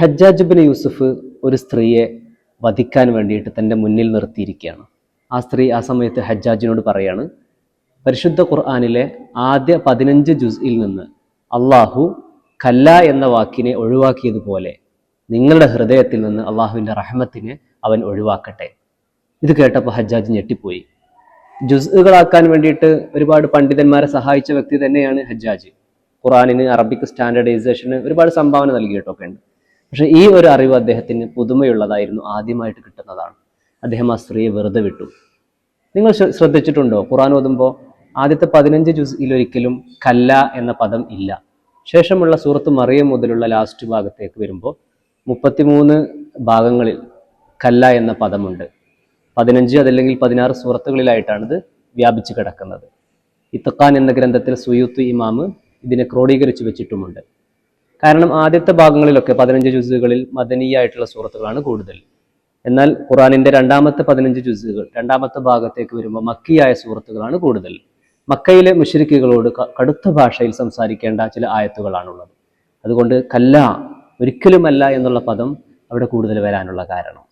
Hajjaj bin Yusuf ഒരു സ്ത്രീയെ വധിക്കാൻ വേണ്ടിയിട്ട് തന്റെ മുന്നിൽ നിർത്തിയിരിക്കുകയാണ്. ആ സ്ത്രീ ആ സമയത്ത് ഹജ്ജാജിനോട് പറയാണ് പരിശുദ്ധ ഖുർആാനിലെ ആദ്യ പതിനഞ്ച് ജുസ്ഇൽ നിന്ന് അള്ളാഹു കല്ല എന്ന വാക്കിനെ ഒഴിവാക്കിയതുപോലെ നിങ്ങളുടെ ഹൃദയത്തിൽ നിന്ന് അള്ളാഹുവിന്റെ റഹ്മത്തിനെ അവൻ ഒഴിവാക്കട്ടെ. ഇത് കേട്ടപ്പോൾ ഹജ്ജാജ് ഞെട്ടിപ്പോയി. ജുസ്കളാക്കാൻ വേണ്ടിയിട്ട് ഒരുപാട് പണ്ഡിതന്മാരെ സഹായിച്ച വ്യക്തി തന്നെയാണ് ഹജ്ജാജ്. ഖുറാനിന് അറബിക് സ്റ്റാൻഡേർഡൈസേഷന് ഒരുപാട് സംഭാവന നൽകിയിട്ടൊക്കെ ഉണ്ട് പക്ഷെ ഈ ഒരു അറിവ് അദ്ദേഹത്തിന് പുതുമയുള്ളതായിരുന്നു ആദ്യമായിട്ട് കിട്ടുന്നതാണ്. അദ്ദേഹം ആ സ്ത്രീയെ വെറുതെ വിട്ടു. നിങ്ങൾ ശ്രദ്ധിച്ചിട്ടുണ്ടോ? ഖുറാൻ ഓതുമ്പോൾ ആദ്യത്തെ പതിനഞ്ച് ജൂസിലൊരിക്കലും കല്ല എന്ന പദം ഇല്ല. ശേഷമുള്ള സൂറത്ത് മറിയം മുതലുള്ള ലാസ്റ്റ് ഭാഗത്തേക്ക് വരുമ്പോൾ മുപ്പത്തിമൂന്ന് ഭാഗങ്ങളിൽ കല്ല എന്ന പദമുണ്ട്. പതിനഞ്ച് അതല്ലെങ്കിൽ പതിനാറ് സൂറത്തുകളിലായിട്ടാണ് ഇത് വ്യാപിച്ചു കിടക്കുന്നത്. ഇത്തഖാൻ എന്ന ഗ്രന്ഥത്തിൽ സുയൂത്ത് ഇമാമ് ഇതിനെ ക്രോഡീകരിച്ചു വെച്ചിട്ടുമുണ്ട്. കാരണം ആദ്യത്തെ ഭാഗങ്ങളിലൊക്കെ പതിനഞ്ച് ജുസുകളിൽ മദനീയായിട്ടുള്ള സൂറത്തുകളാണ് കൂടുതൽ. എന്നാൽ ഖുറാനിന്റെ രണ്ടാമത്തെ പതിനഞ്ച് ജുസുകൾ രണ്ടാമത്തെ ഭാഗത്തേക്ക് വരുമ്പോൾ മക്കിയായ സൂറത്തുകളാണ് കൂടുതൽ. മക്കയിലെ മുഷരിക്കുകളോട് കടുത്ത ഭാഷയിൽ സംസാരിക്കേണ്ട ചില ആയത്തുകളാണുള്ളത്. അതുകൊണ്ട് കല്ല ഒരിക്കലുമല്ല എന്നുള്ള പദം അവിടെ കൂടുതൽ വരാനുള്ള കാരണം.